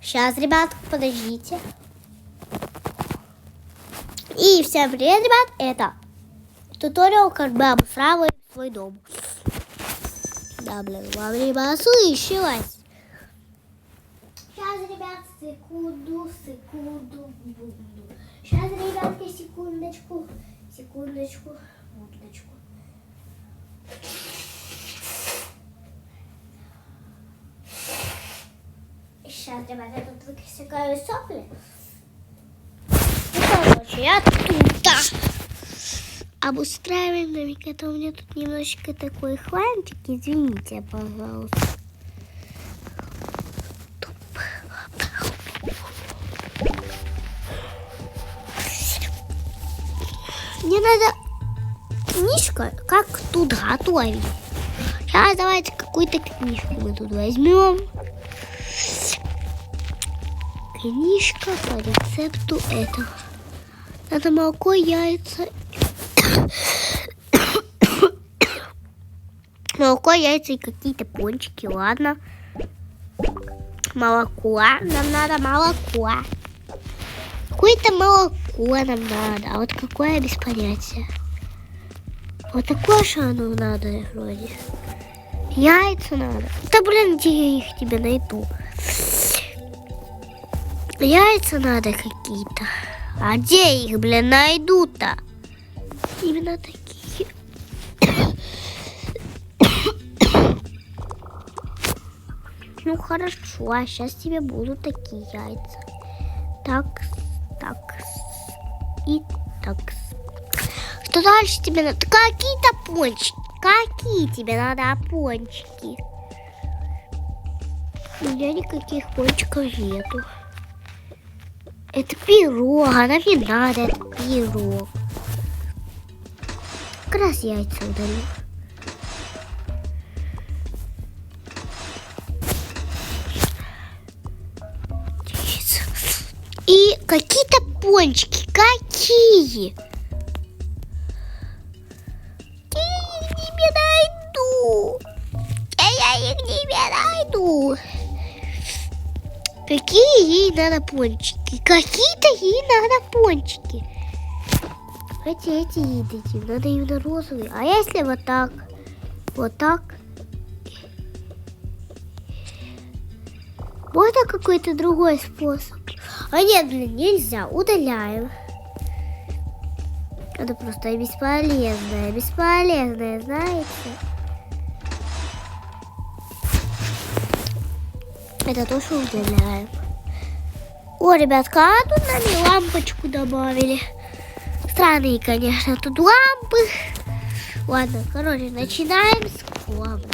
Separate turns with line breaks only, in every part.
Сейчас, ребят, подождите. И всем привет, ребят, это туториал, как бы обустраивать свой дом. Да, блин, вам ребят слышалось. Сейчас, ребят, секунду, секунду, секунду. Сейчас, ребятки, секундочку, секундочку, секундочку. Сейчас, ребята, тут высекаю сопли. Ну, короче, я тут обустраиваем домик. Это у меня тут немножечко такой хламчик. Извините, пожалуйста. Мне надо книжка, как тут готовить. Сейчас давайте какую-то книжку мы тут возьмем. Книжка по рецепту этого. Надо молоко, яйца. молоко, яйца и какие-то пончики, ладно. Молоко. Нам надо молоко. Какое-то молоко нам надо. А вот какое без понятия. Вот такое же оно надо вроде. Яйца надо. Да блин, где я их тебе найду? Яйца надо какие-то. А где их, блин, найду-то? Именно такие. ну хорошо, а сейчас тебе будут такие яйца. Так, так и так. Что дальше тебе надо? Какие-то пончики. Какие тебе надо пончики? У меня никаких пончиков нету. Это пирог, а не надо, это пирог. Как раз яйца удалю. И какие-то пончики. Какие? Надо пончики? Какие-то ей надо пончики. Эти, эти дадим. Надо именно розовые. А если вот так? Вот так? Можно какой-то другой способ? А нет, блин, нельзя. Удаляем. Это просто бесполезное. Бесполезное, знаете? Это тоже удаляем. О, ребятка, а тут нами лампочку добавили. Странные, конечно, тут лампы. Ладно, короче, начинаем с лампы.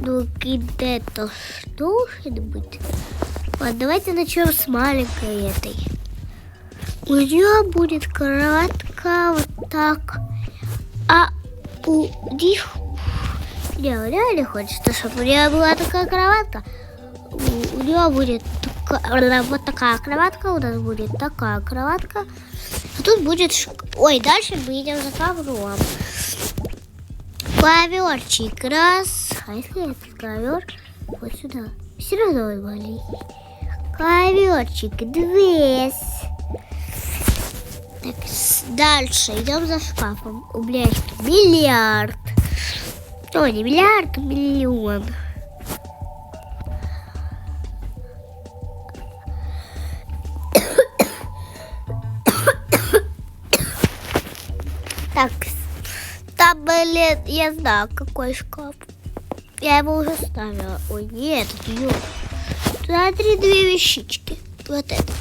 Ну, где-то должен быть. Ладно, давайте начнем с маленькой этой. У нее будет кратко вот так. А у них реально хочется, чтобы у нее была такая кроватка. У, у нее будет такая, вот такая кроватка, у нас будет такая кроватка. А тут будет... Ой, дальше мы идем за ковром. Коверчик раз. А если этот ковер вот сюда? Все равно маленький. Коверчик два. Так, дальше идем за шкафом. У есть миллиард. О, не миллиард, миллион. Так, там, блин, я знаю, какой шкаф. Я его уже ставила. Ой, нет, ее. Смотри, две вещички. Вот это.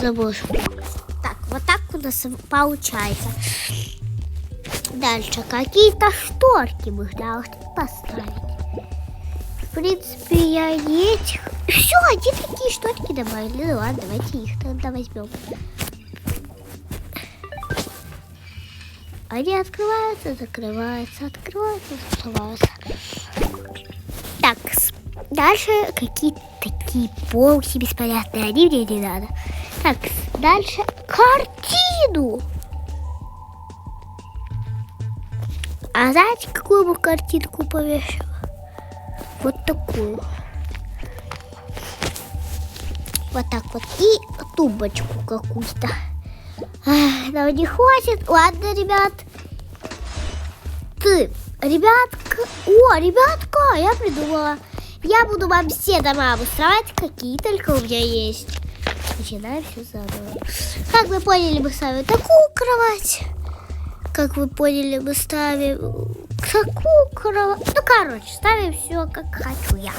Забушу. Вот так у нас получается. Дальше какие-то шторки мы должны поставить. В принципе, я этих... Все, одни такие шторки добавили. Ну ладно, давайте их тогда возьмем. Они открываются, закрываются, открываются, закрываются. Так, дальше какие-то такие полки беспорядные. Они мне не надо. Так, дальше картину. А знаете, какую бы картинку повешала? Вот такую. Вот так вот. И тумбочку какую-то. Нам не хватит. Ладно, ребят. Ты, ребятка. О, ребятка, я придумала. Я буду вам все дома обустраивать, какие только у меня есть. Начинаем все заново. Как вы поняли, мы ставим такую кровать. Как вы поняли, мы ставим такую кровать. Ну, короче, ставим все, как хочу я.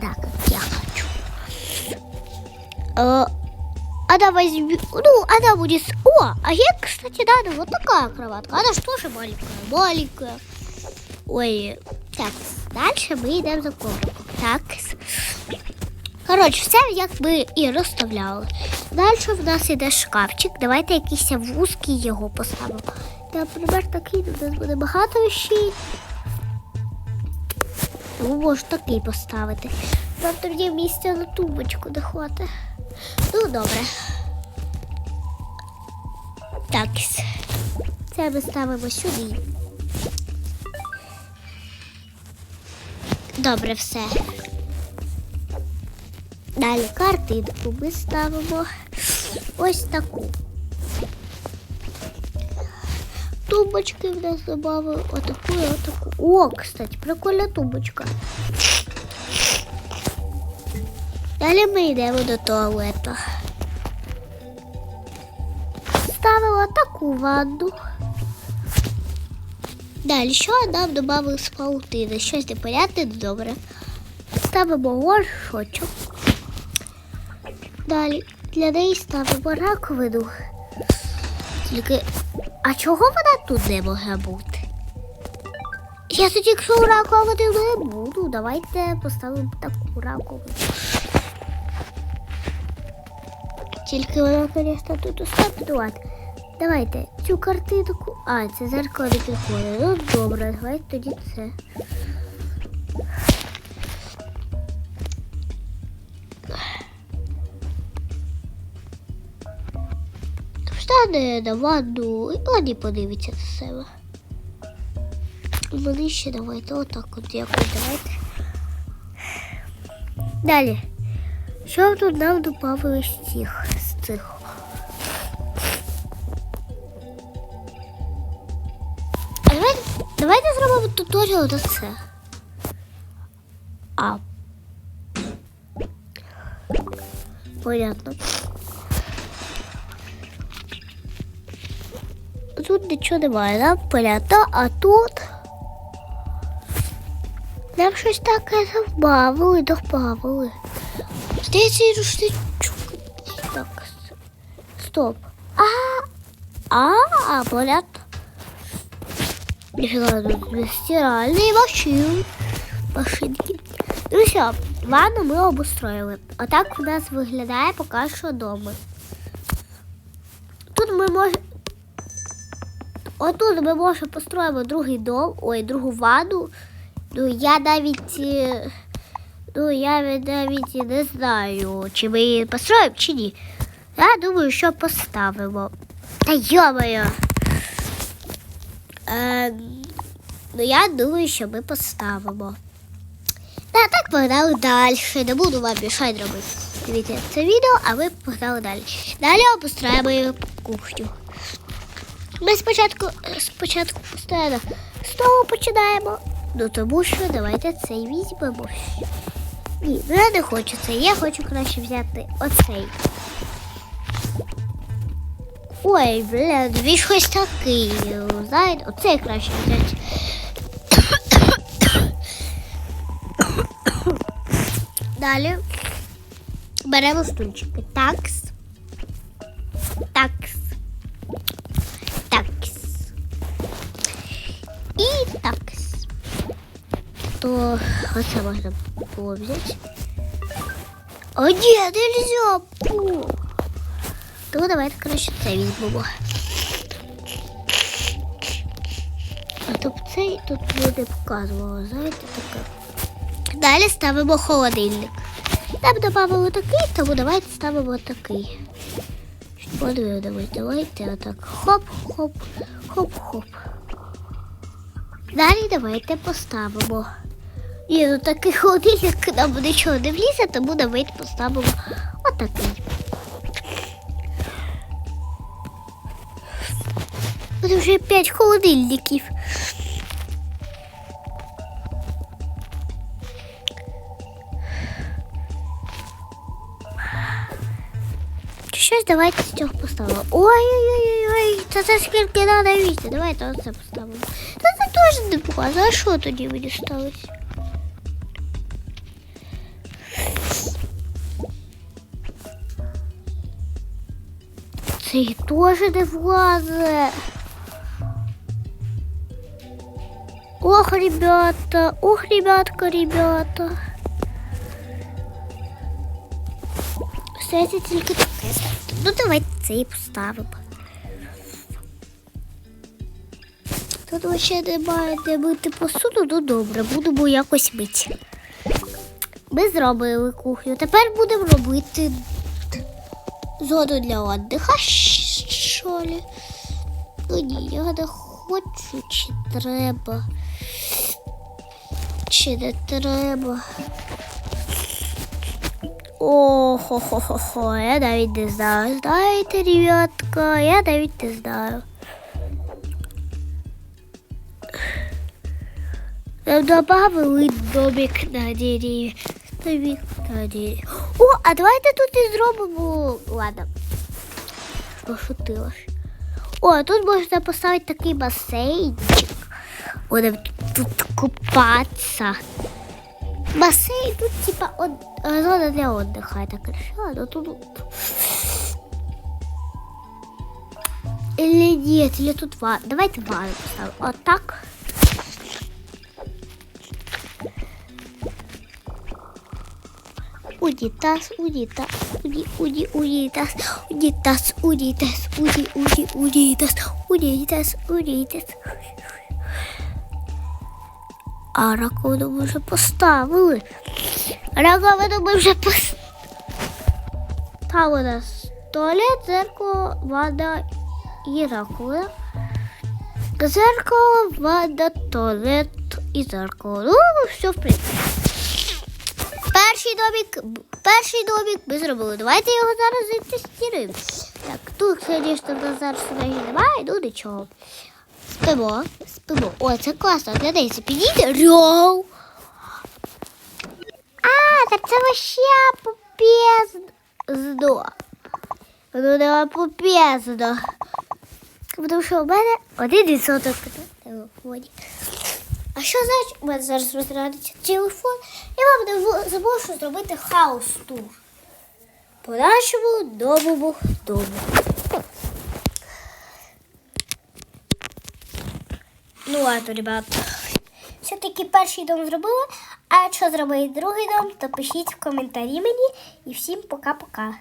Да, как я хочу. Э, Она возьмет... Ну, она будет... О, а ей, кстати, надо вот такая кроватка. Она же тоже маленькая. Маленькая. Ой, так, дальше ми йдемо за ковриком. Так. Коротше, все як ми і розставляли. Далі в нас іде шкафчик. Давайте якийсь вузький його поставимо. Наприклад, такий у нас буде багато вещей. Ну, можу такий поставити. Там тоді місця на тумбочку не. Ну, добре. Так. Це ми ставимо сюди. Добре, все. Далі картинку ми ставимо ось таку. Тумбочки в нас добавили отаку і отаку. О, кстати, прикольна тумбочка. Далі ми йдемо до туалету. Ставила таку ванну. Далі, що нам додали з паутини? Щось непонятне, добре. Ставимо горшочок. Далі для неї ставимо раковину. Тільки, а чого вона тут не може бути? Я тоді якщо раковини не буду. Давайте поставимо таку раковину. Тільки вона, звісно, тут установлювати. Давайте цю картинку. А, це зеркало не підходить. Ну добре, давайте тоді це. Встане на ванну і ладі подивиться на себе. Вони ще давайте отак от якось давайте. Далі. Що тут нам додали з цих? З цих? Давайте, давайте зробимо туторіал на це. А. Понятно. Тут нічого немає, нам понятно, а тут нам щось таке добавили, добавили. Здається, і рушничок. Так. Стоп. А, а, а, понятно. Стиральные машины. Машинки. Ну все, ванну ми обустроїли. Отак у нас виглядає поки що дома. Тут ми можемо. Отут ми можемо построїмо другий дом, ой, другу ванну. Ну я навіть. е, Ну, я навіть і не знаю, чи ми її построїмо, чи ні. Я думаю, що поставимо. Та йомаю. Е, ну, я думаю, що ми поставимо. Та так погнали далі. Не буду вам мішати робити. Дивіться це відео, а ми погнали далі. Далі обустраємо кухню. Ми спочатку спочатку постійно з того починаємо. Ну тому що давайте цей візьмемо. Ні, ну я не хочу цей. Я хочу краще взяти оцей. Ой, бля, він щось такий. Знаєте, оцей краще взяти. Далі беремо стульчики. Такс. То оце можна було взяти. О, ні, нельзя. Фу. То давайте краще це візьмемо. А то б цей тут буде показувало, знаєте, таке. Далі ставимо холодильник. Там додавали такий, тому давайте ставимо такий. Подивимось, давайте отак. Хоп, хоп, хоп, хоп. Далі давайте поставимо. Ні, ну такий холодильник нам нічого не влізе, тому давайте поставимо отакий. Буде вже 5 холодильників. Чи Щось давайте з цього поставимо. Ой-ой-ой, це це скільки треба місця. Давайте оце поставимо. Та це теж непогано. А що тоді мені сталося? Цей теж не влазить. Ох, ребята, ох, ребятка, ребята. Все це тільки таке. Ну давайте цей поставимо. Тут ще немає де мити посуду, ну добре, будемо якось мити. Ми зробили кухню. Тепер будемо робити зону для отдиха, щ- що ли? Ну ні, я не хочу, чи треба. Чи не треба. О, хо хо хо хо я навіть не знаю. Знаєте, ребятка, я навіть не знаю. Добавили домик на дереві. Дереві. О, а давайте тут і зробимо. Ладно. Пошутила. ж. О, тут можна поставити такий басейнчик. Будемо тут купатися. Басейн тут типа е, зона для отдыха, я так решила, но тут... Или нет, или тут ванна. Давайте ванну поставим. Вот так. Унитаз, унитаз, уни, уни, унитаз, унитаз, унитаз, уни, уни, унитаз, унитаз, унитаз. А раковину ми вже поставили. Раковину ми вже поставили. Там у нас туалет, зеркало, ванна і раковина. Зеркало, ванна, туалет і зеркало. Ну, все в принципі. Перший домик, перший домик ми зробили. Давайте його зараз затестуємо. Так, тут, звісно, нас зараз сюди немає, ну нічого. Спимо, спимо. О, це класно. Неї підійде. Рьоу. А, так це вообще попезно. Ну, не попезно. Тому що у мене один відсоток. А що значить? У мене зараз розрадиться телефон. Я вам в- зробити хаус-тур. По нашому новому дому. Ну ладно, ребят. Все-таки перший дом зробила, а якщо зробити другий дом, то пишіть в коментарі мені і всім пока-пока.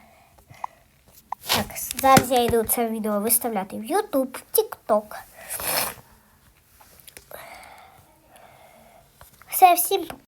Так, зараз я йду це відео виставляти в YouTube, TikTok. Все, всім.